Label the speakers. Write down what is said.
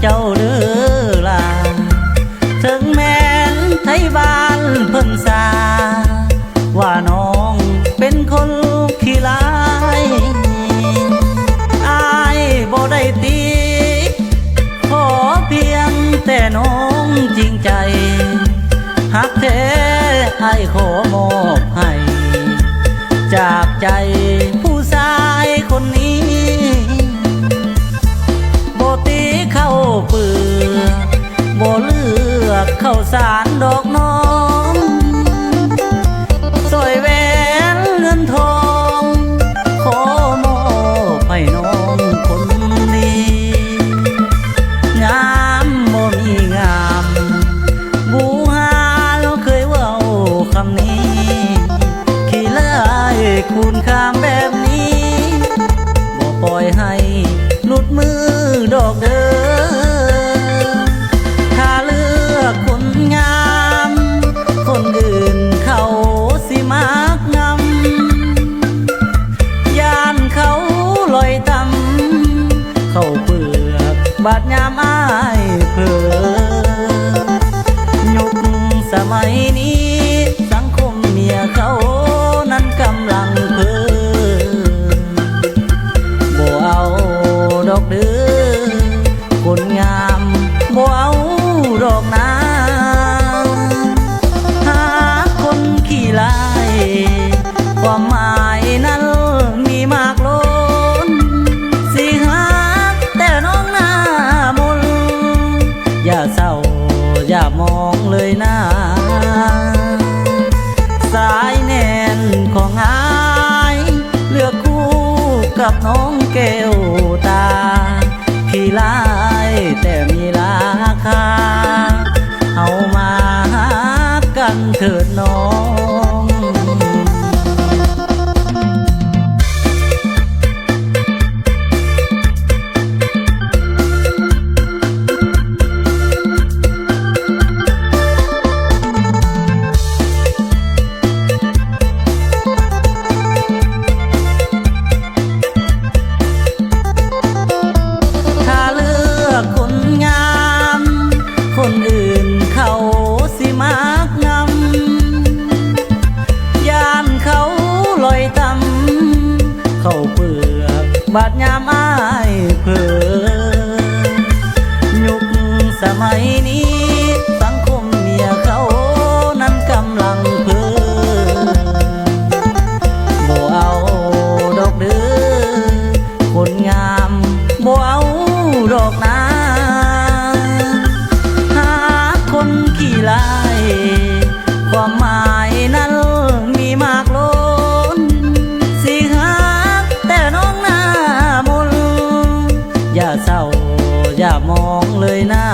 Speaker 1: เจ้าเด้อล่ะถึงแม่นไทยบ้านเพิ่นสา ว่าน้องเป็นคนขี้ลายอายบ่ได้ตีขอเพียงแต่น้องจริงใจหักแท้ให้ขอมอบให้ จากใจ ข้าสารดอกน้องสวยแหวนเงินทอง ขอมอบให้น้องคนนี้ งามบ่มีงาม บูฮาเราเคยว่าคำนี้ ขี้ไล่คุณคามแบบนี้ บ่ปล่อยให้หลุดมือดอกเด้อ บาดยาม ยนาสายแน่นของอายเลือกคู่กับน้องแก้วตาพี่ลายแต่มีราคา เอามาหากันเถิดน้อง บาดยามอายเผลอยุคสมัยนี้ สังคมเมียเขานั้นกำลังเพ้อบ่เอาดอกเดือคนงามบ่เอาดอกนาหาคนขี้ลายความหมาย อย่ามองเลยนะ